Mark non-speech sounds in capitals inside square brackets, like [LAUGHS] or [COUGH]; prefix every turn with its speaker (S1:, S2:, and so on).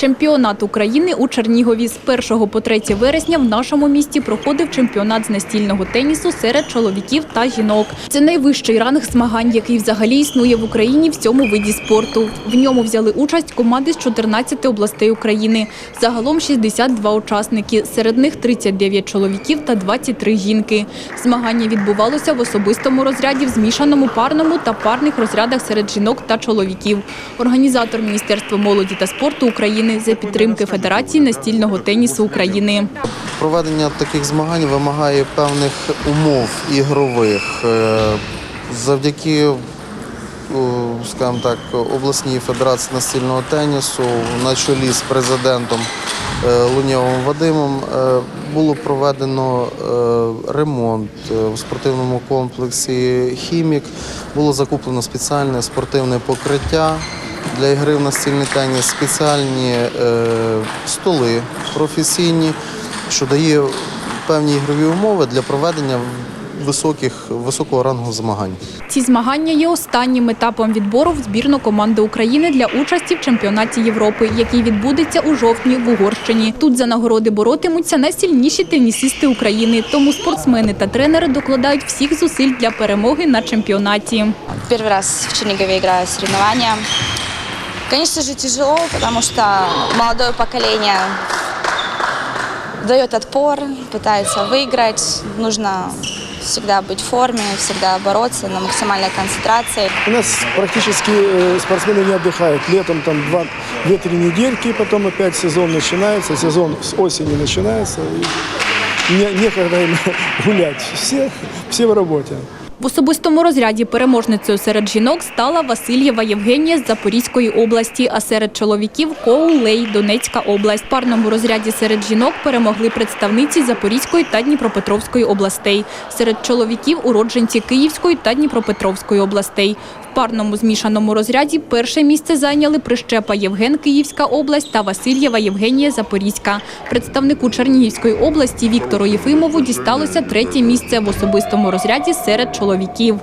S1: Чемпіонат України у Чернігові з 1 по 3 вересня в нашому місті проходив чемпіонат з настільного тенісу серед чоловіків та жінок. Це найвищий ранг змагань, який взагалі існує в Україні в цьому виді спорту. В ньому взяли участь команди з 14 областей України. Загалом 62 учасники, серед них 39 чоловіків та 23 жінки. Змагання відбувалося в особистому розряді, в змішаному парному та парних розрядах серед жінок та чоловіків. Організатор Міністерства молоді та спорту України за підтримки Федерації настільного тенісу України.
S2: Проведення таких змагань вимагає певних умов ігрових. Е, Завдяки, скажімо так, обласній федерації настільного тенісу на чолі з президентом е, Лунєвим Вадимом е, було проведено е, ремонт е, в спортивному комплексі Хімік. Було закуплено спеціальне спортивне покриття для ігри в настільний теніс, спеціальні е, столи професійні, що дає певні ігрові умови для проведення високих, високого рангу змагань.
S1: Ці змагання є останнім етапом відбору в збірну команди України для участі в чемпіонаті Європи, який відбудеться у жовтні в Угорщині. Тут за нагороди боротимуться найсильніші тенісісти України. Тому спортсмени та тренери докладають всіх зусиль для перемоги на чемпіонаті.
S3: Первый раз в Чернигове играю в соревнования. Конечно же, тяжело, потому что молодое поколение дает отпор, пытается выиграть. Нужно всегда быть в форме, всегда бороться на максимальной концентрации.
S4: У нас практически э, спортсмены не отдыхают. Летом там 2-3 недельки, потом опять сезон начинается. Сезон с осени начинается. И не, некогда им [LAUGHS] гулять. Все, все в работе.
S1: В особистому розряді переможницею серед жінок стала Васильєва Євгенія з Запорізької області, а серед чоловіків Коул Лей, Донецька область. В парному розряді серед жінок перемогли представниці Запорізької та Дніпропетровської областей. Серед чоловіків уродженці Київської та Дніпропетровської областей. Парному змішаному розряді перше місце зайняли Прищепа Євген Київська область та Васильєва Євгенія Запорізька. Представнику Чернігівської області Віктору Єфимову дісталося третє місце в особистому розряді серед чоловіків.